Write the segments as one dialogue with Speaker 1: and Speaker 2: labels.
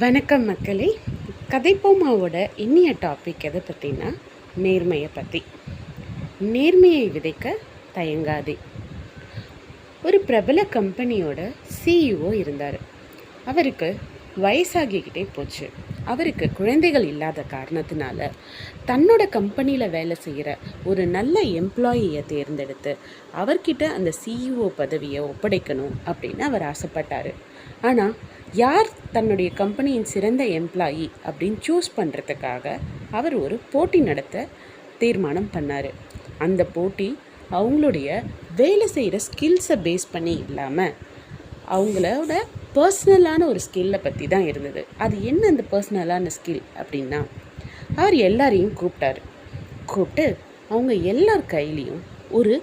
Speaker 1: வணக்கம் மக்களே. கதைப்போமாவோட இன்னிய டாபிக் எதை பற்றினா நேர்மையை பற்றி நேர்மையை விதைக்க தயங்காதே. ஒரு பிரபல கம்பெனியோட சிஇஓ இருந்தார். அவருக்கு வயசாகிக்கிட்டே போச்சு. அவருக்கு குழந்தைகள் இல்லாத காரணத்தினால தன்னோட கம்பெனியில் வேலை செய்கிற ஒரு நல்ல எம்ப்ளாயியை தேர்ந்தெடுத்து அவர்கிட்ட அந்த சிஇஓ பதவியை ஒப்படைக்கணும் அப்படின்னு அவர் ஆசைப்பட்டார். ஆனால் யார் தன்னுடைய கம்பெனியின் சிறந்த எம்ப்ளாயி அப்படின்னு சூஸ் பண்ணுறதுக்காக அவர் ஒரு போட்டி நடத்த தீர்மானம் பண்ணார். அந்த போட்டி அவங்களுடைய வேலை செய்கிற ஸ்கில்ஸை பேஸ் பண்ணி இல்லாமல் அவங்களோட பர்சனலான ஒரு ஸ்கில்லை பற்றி தான் இருந்தது. அது என்ன அந்த பர்சனலான ஸ்கில் அப்படின்னா அவர் எல்லாரையும் கூப்பிட்டாரு. கூப்பிட்டு அவங்க எல்லார் கையிலையும் ஒரு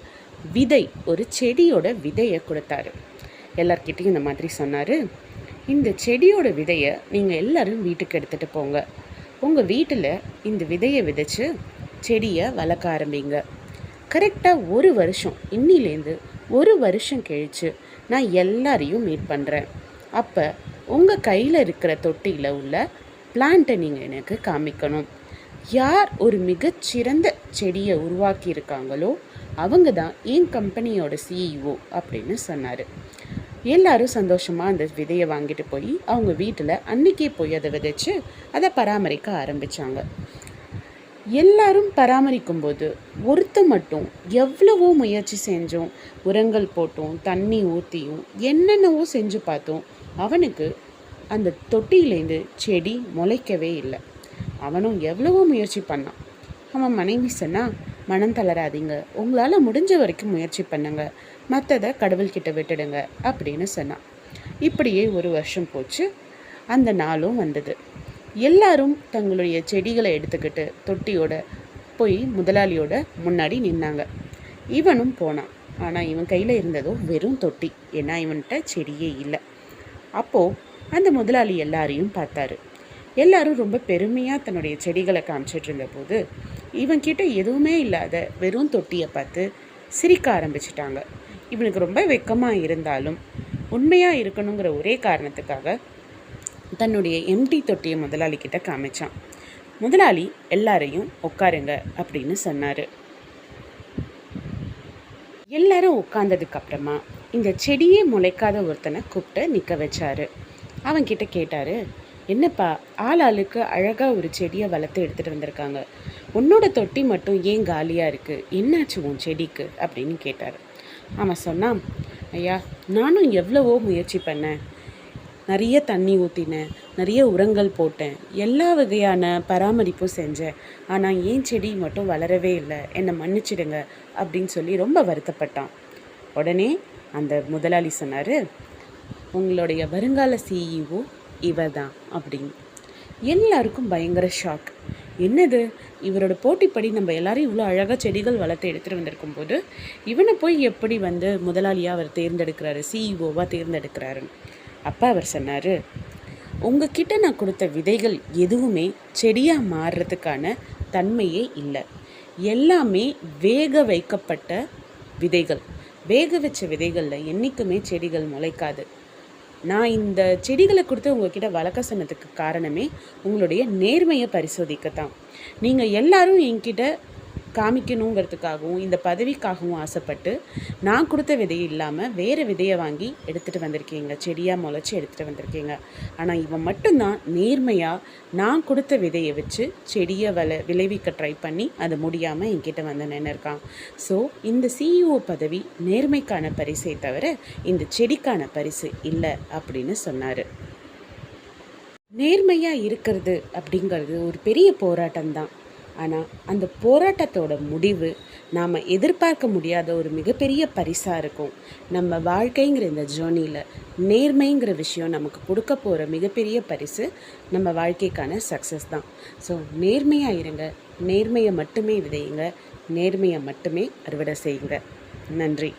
Speaker 1: விதை ஒரு செடியோட விதையை கொடுத்தாரு. எல்லார்கிட்டையும் இந்த மாதிரி சொன்னார் இந்த செடியோட விதையை நீங்கள் எல்லோரும் வீட்டுக்கு எடுத்துகிட்டு போங்க. உங்கள் வீட்டில் இந்த விதையை விதைச்சு செடியை வளர்க்க ஆரம்பிங்க. கரெக்டாக ஒரு வருஷம் இன்னிலேருந்து ஒரு வருஷம் கழித்து நான் எல்லாரையும் மீட் பண்ணுறேன் அப்போ உங்கள் கையில் இருக்கிற தொட்டியில் உள்ள பிளான்ட்டை நீங்கள் எனக்கு காமிக்கணும். யார் ஒரு மிகச்சிறந்த செடியை உருவாக்கி இருக்காங்களோ அவங்க தான் என் கம்பெனியோட சிஇஓ அப்படின்னு சொன்னார். எல்லாரும் சந்தோஷமாக அந்த விதையை வாங்கிட்டு போய் அவங்க வீட்டில் அன்னைக்கே போய் அதை விதைச்சு அதை பராமரிக்க ஆரம்பித்தாங்க எல்லாரும் பராமரிக்கும் போது ஒருத்த மட்டும் எவ்வளவோ முயற்சி செஞ்சோம். உரங்கள் போட்டோம் தண்ணி ஊற்றியும் என்னென்னவோ செஞ்சு பார்த்தோம். அவனுக்கு அந்த தொட்டியிலேருந்து செடி முளைக்கவே இல்லை. அவனும் எவ்வளவோ முயற்சி பண்ணான். அவன் மனைவி சொன்னா மனம் தளராதீங்க. உங்களால் முடிஞ்ச வரைக்கும் முயற்சி பண்ணுங்க. மற்றதை கடவுள்கிட்ட விட்டுடுங்க அப்படின்னு சொன்னான். இப்படியே ஒரு வருஷம் போச்சு. அந்த நாளும் வந்தது. எல்லாரும் தங்களுடைய செடிகளை எடுத்துக்கிட்டு தொட்டியோட போய் முதலாளியோட முன்னாடி நின்னாங்க. இவனும் போனான். ஆனால் இவன் கையில் இருந்ததோ வெறும் தொட்டி. ஏன்னா இவன்கிட்ட செடியே இல்லை. அப்போது அந்த முதலாளி எல்லாரையும் பார்த்தாரு. எல்லாரும் ரொம்ப பெருமையாக தன்னுடைய செடிகளை காமிச்சிட்டு இருந்தபோது இவன்கிட்ட எதுவுமே இல்லாத வெறும் தொட்டியை பார்த்து சிரிக்க ஆரம்பிச்சிட்டாங்க. இவனுக்கு ரொம்ப வெக்கமாக இருந்தாலும் உண்மையாக இருக்கணுங்கிற ஒரே காரணத்துக்காக தன்னுடைய எம்டி தொட்டியை முதலாளிக்கிட்ட காமிச்சான். முதலாளி எல்லாரையும் உட்காருங்க அப்படின்னு சொன்னார். எல்லாரும் உட்காந்ததுக்கப்புறமா இந்த செடியே முளைக்காத ஒருத்தனை கூப்பிட்டு நிற்க வச்சாரு. அவன்கிட்ட கேட்டாரு என்னப்பா ஆள் ஆளுக்கு அழகாக ஒரு செடியை வளர்த்து எடுத்துகிட்டு வந்திருக்காங்க. உன்னோட தொட்டி மட்டும் ஏன் காலியாக இருக்குது என்னாச்சு உன் செடிக்கு? அப்படின்னு கேட்டார். அவன் சொன்னான் ஐயா நானும் எவ்வளவோ முயற்சி பண்ணேன். நிறைய தண்ணி ஊற்றினேன் நிறைய உரங்கள் போட்டேன் எல்லா வகையான பராமரிப்பும் செஞ்சேன். ஆனால் ஏன் செடி மட்டும் வளரவே இல்லை? என்னை மன்னிச்சிடுங்க அப்படின்னு சொல்லி ரொம்ப வருத்தப்பட்டான். உடனே அந்த முதலாளி சொன்னார் உங்களுடைய வருங்கால சிஇஓ இவ தான் அப்படின்னு. எல்லாருக்கும் பயங்கர ஷாக் என்னது? இவரோட போட்டிப்படி நம்ம எல்லாரும் இவ்வளோ அழகாக செடிகள் வளர்த்து எடுத்துகிட்டு வந்திருக்கும் போது இவனை போய் எப்படி வந்து முதலாளியாக அவர் தேர்ந்தெடுக்கிறாரு சிஇஓவாக தேர்ந்தெடுக்கிறாருன்னு. அப்போ அவர் சொன்னார் உங்ககிட்ட நான் கொடுத்த விதைகள் எதுவுமே செடியாக மாறுறதுக்கான தன்மையே இல்லை. எல்லாமே வேக வைக்கப்பட்ட விதைகள். வேக வச்ச விதைகளில் என்றைக்குமே செடிகள் முளைக்காது. நான் இந்த செடிகளை கொடுத்து உங்ககிட்ட வளர்க்க சொன்னதுக்கு காரணமே உங்களுடைய நேர்மையை பரிசோதிக்கத்தான். நீங்கள் எல்லாரும் என்கிட்ட காமிக்கணுங்கிறதுக்காகவும் இந்த பதவிக்காகவும் ஆசைப்பட்டு நான் கொடுத்த விதை இல்லாமல் வேறு விதையை வாங்கி எடுத்துகிட்டு வந்திருக்கீங்க. செடியாக முளைச்சி எடுத்துகிட்டு வந்திருக்கீங்க. ஆனால் இவன் மட்டும்தான் நேர்மையாக நான் கொடுத்த விதையை வச்சு செடியை வள விளைவிக்க ட்ரை பண்ணி அது முடியாமல் என்கிட்ட வந்து நின்றுருக்கான் ஸோ இந்த சிஇஓ பதவி நேர்மைக்கான பரிசை தவிர இந்த செடிக்கான பரிசு இல்லை அப்படின்னு சொன்னார். நேர்மையாக இருக்கிறது அப்படிங்கிறது ஒரு பெரிய போராட்டம் தான் ஆனால் அந்த போராட்டத்தோட முடிவு நாம் எதிர்பார்க்க முடியாத ஒரு மிகப்பெரிய பரிசாக இருக்கும். நம்ம வாழ்க்கைங்கிற இந்த ஜேர்னியில் நேர்மைங்கிற விஷயம் நமக்கு கொடுக்க போகிற மிகப்பெரிய பரிசு நம்ம வாழ்க்கைக்கான சக்ஸஸ் தான். ஸோ நேர்மையாக இருங்க நேர்மையை மட்டுமே விதையுங்க நேர்மையை மட்டுமே அறுவடை செய்யுங்க. நன்றி.